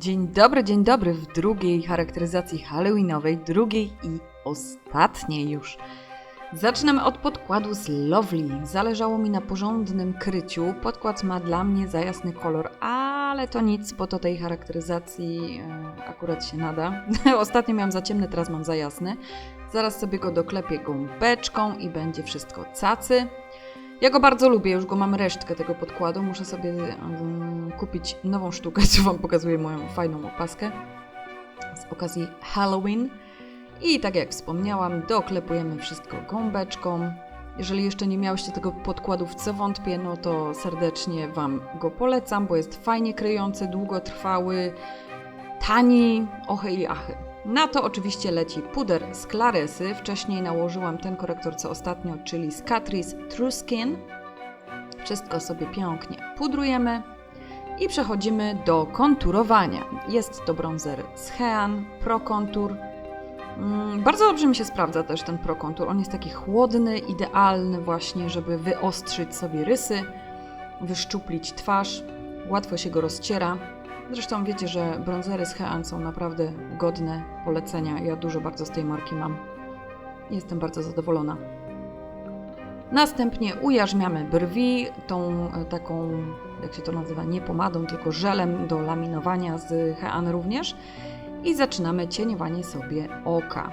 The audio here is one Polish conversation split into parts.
Dzień dobry, dzień dobry w drugiej charakteryzacji halloweenowej, drugiej i ostatniej już. Zaczynamy od podkładu z Lovely. Zależało mi na porządnym kryciu. Podkład ma dla mnie za jasny kolor, ale to nic, bo do tej charakteryzacji e, akurat się nada. Ostatnio miałam za ciemny, teraz mam za jasny. Zaraz sobie go doklepię gąbeczką i będzie wszystko cacy. Ja go bardzo lubię, już go mam resztkę tego podkładu. Muszę sobie um, kupić nową sztukę, co Wam pokazuje moją fajną opaskę z okazji Halloween. I tak jak wspomniałam, doklepujemy wszystko gąbeczką. Jeżeli jeszcze nie miałyście tego podkładu, w co wątpię, no to serdecznie Wam go polecam, bo jest fajnie kryjący, długotrwały, tani, ochy i achy. Na to oczywiście leci puder z Claresy. Wcześniej nałożyłam ten korektor co ostatnio, czyli z Catrice True Skin. Wszystko sobie pięknie pudrujemy i przechodzimy do konturowania. Jest to bronzer z Hean Pro Contour. Mm, Bardzo dobrze mi się sprawdza też ten Pro Contour. On jest taki chłodny, idealny właśnie, żeby wyostrzyć sobie rysy, wyszczuplić twarz. Łatwo się go rozciera. Zresztą wiecie, że bronzery z Hean są naprawdę godne polecenia. Ja dużo bardzo z tej marki mam. Jestem bardzo zadowolona. Następnie ujarzmiamy brwi tą e, taką, jak się to nazywa, nie pomadą, tylko żelem do laminowania z Hean również. I zaczynamy cieniowanie sobie oka.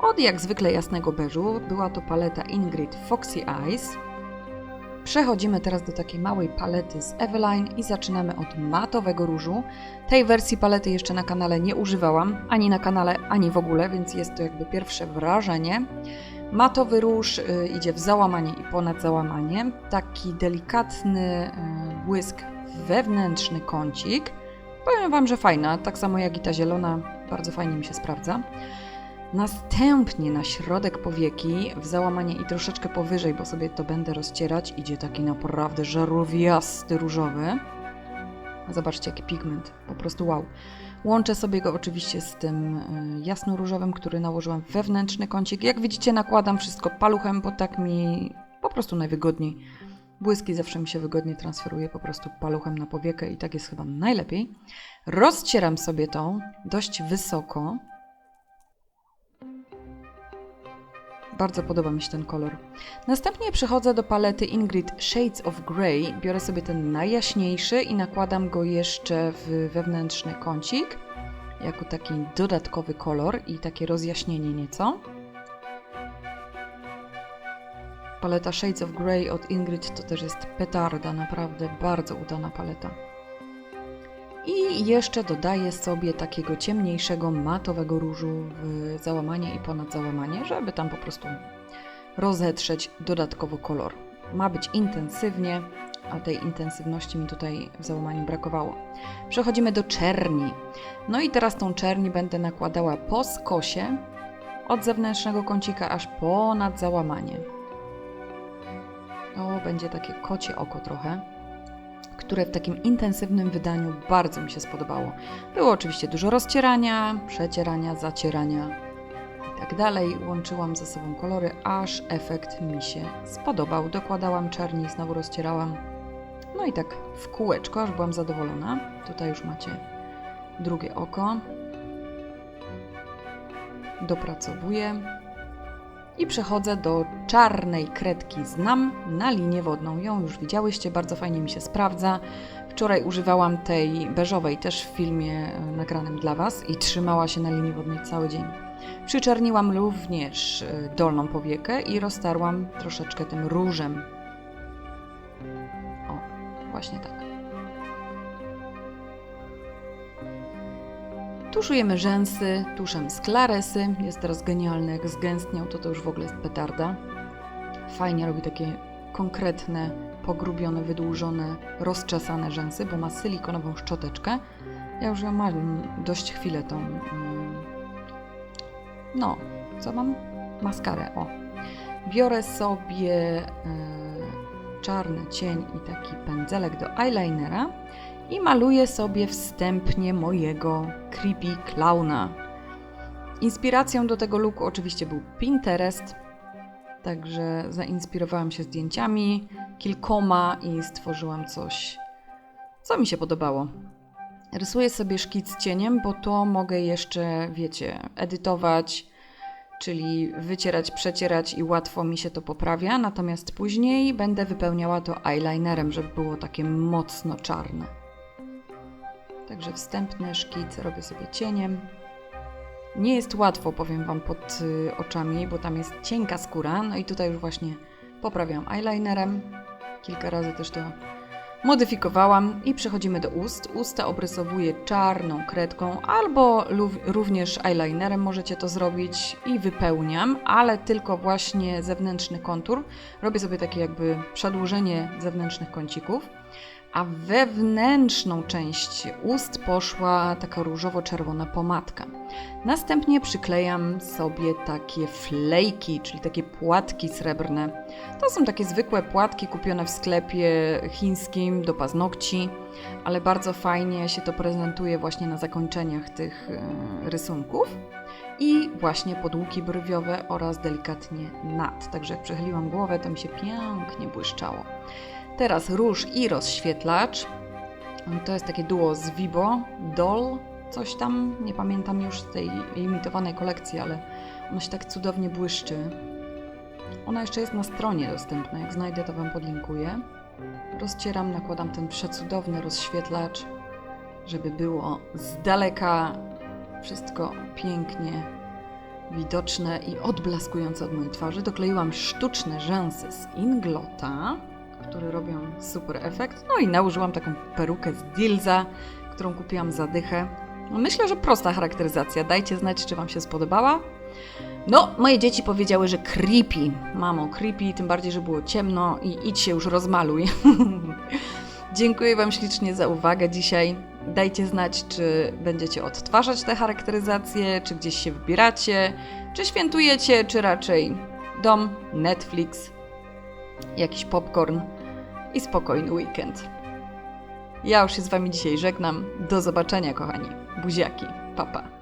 Od jak zwykle jasnego beżu była to paleta Ingrid Foxy Eyes. Przechodzimy teraz do takiej małej palety z Eveline i zaczynamy od matowego różu. Tej wersji palety jeszcze na kanale nie używałam, ani na kanale, ani w ogóle, więc jest to jakby pierwsze wrażenie. Matowy róż y, idzie w załamanie i ponad załamanie. Taki delikatny y, błysk wewnętrzny kącik. Powiem Wam, że fajna, tak samo jak i ta zielona, bardzo fajnie mi się sprawdza. Następnie na środek powieki, w załamanie i troszeczkę powyżej, bo sobie to będę rozcierać, idzie taki naprawdę żarowiasty różowy. Zobaczcie jaki pigment, po prostu wow. Łączę sobie go oczywiście z tym y, jasno-różowym, który nałożyłam wewnętrzny kącik. Jak widzicie nakładam wszystko paluchem, bo tak mi po prostu najwygodniej. Błyski zawsze mi się wygodnie transferuje po prostu paluchem na powiekę i tak jest chyba najlepiej. Rozcieram sobie to dość wysoko. Bardzo podoba mi się ten kolor. Następnie przechodzę do palety Ingrid Shades of Grey. Biorę sobie ten najjaśniejszy i nakładam go jeszcze w wewnętrzny kącik, jako taki dodatkowy kolor i takie rozjaśnienie nieco. Paleta Shades of Grey od Ingrid to też jest petarda, naprawdę bardzo udana paleta. I jeszcze dodaję sobie takiego ciemniejszego, matowego różu w załamanie i ponad załamanie, żeby tam po prostu rozetrzeć dodatkowo kolor. Ma być intensywnie, a tej intensywności mi tutaj w załamaniu brakowało. Przechodzimy do czerni. No i teraz tą czerni będę nakładała po skosie, od zewnętrznego kącika aż ponad załamanie. O, będzie takie kocie oko trochę które w takim intensywnym wydaniu bardzo mi się spodobało. Było oczywiście dużo rozcierania, przecierania, zacierania i tak dalej. Łączyłam ze sobą kolory, aż efekt mi się spodobał. Dokładałam czerni, znowu rozcierałam. No i tak w kółeczko, aż byłam zadowolona. Tutaj już macie drugie oko. Dopracowuję. I przechodzę do czarnej kredki z NAM na linię wodną. Ją już widziałyście, bardzo fajnie mi się sprawdza. Wczoraj używałam tej beżowej też w filmie e, nagranym dla Was i trzymała się na linii wodnej cały dzień. Przyczerniłam również e, dolną powiekę i roztarłam troszeczkę tym różem. O, właśnie tak. Tuszujemy rzęsy tuszem z Claresy. Jest teraz genialny, jak zgęstniał, to to już w ogóle jest petarda. Fajnie robi takie konkretne, pogrubione, wydłużone, rozczesane rzęsy, bo ma silikonową szczoteczkę. Ja już ją mam dość chwilę tą... mm, No, co mam? Maskarę, o. Biorę sobie e, czarny cień i taki pędzelek do eyelinera i maluję sobie wstępnie mojego creepy clowna. Inspiracją do tego looku oczywiście był Pinterest, także zainspirowałam się zdjęciami kilkoma i stworzyłam coś, co mi się podobało. Rysuję sobie szkic cieniem, bo to mogę jeszcze, wiecie, edytować, czyli wycierać, przecierać i łatwo mi się to poprawia. Natomiast później będę wypełniała to eyelinerem, żeby było takie mocno czarne. Także wstępny szkic robię sobie cieniem. Nie jest łatwo, powiem Wam, pod y, oczami, bo tam jest cienka skóra. No i tutaj już właśnie poprawiam eyelinerem. Kilka razy też to modyfikowałam i przechodzimy do ust. Usta obrysowuję czarną kredką albo również eyelinerem możecie to zrobić i wypełniam, ale tylko właśnie zewnętrzny kontur. Robię sobie takie jakby przedłużenie zewnętrznych kącików. A wewnętrzną część ust poszła taka różowo-czerwona pomadka. Następnie przyklejam sobie takie flejki, czyli takie płatki srebrne. To są takie zwykłe płatki kupione w sklepie chińskim do paznokci, ale bardzo fajnie się to prezentuje właśnie na zakończeniach tych e, rysunków. I właśnie podłuki brwiowe oraz delikatnie nad. Także jak przechyliłam głowę, to mi się pięknie błyszczało. Teraz róż i rozświetlacz. To jest takie duo z Vibo, Doll, coś tam, nie pamiętam już z tej limitowanej kolekcji, ale ono się tak cudownie błyszczy. Ona jeszcze jest na stronie dostępna, jak znajdę to Wam podlinkuję. Rozcieram, nakładam ten przecudowny rozświetlacz, żeby było z daleka wszystko pięknie widoczne i odblaskujące od mojej twarzy. Dokleiłam sztuczne rzęsy z Inglota, które robią super efekt. No i nałożyłam taką perukę z Dilza, którą kupiłam za dychę. No Myślę, że prosta charakteryzacja. Dajcie znać, czy Wam się spodobała. No, moje dzieci powiedziały, że creepy. Mamo, creepy, tym bardziej, że było ciemno i idź się już rozmaluj. Dziękuję Wam ślicznie za uwagę dzisiaj. Dajcie znać, czy będziecie odtwarzać te charakteryzacje, czy gdzieś się wybieracie, czy świętujecie, czy raczej dom, Netflix, jakiś popcorn i spokojny weekend. Ja już się z Wami dzisiaj żegnam. Do zobaczenia, kochani. Buziaki. Papa. Pa.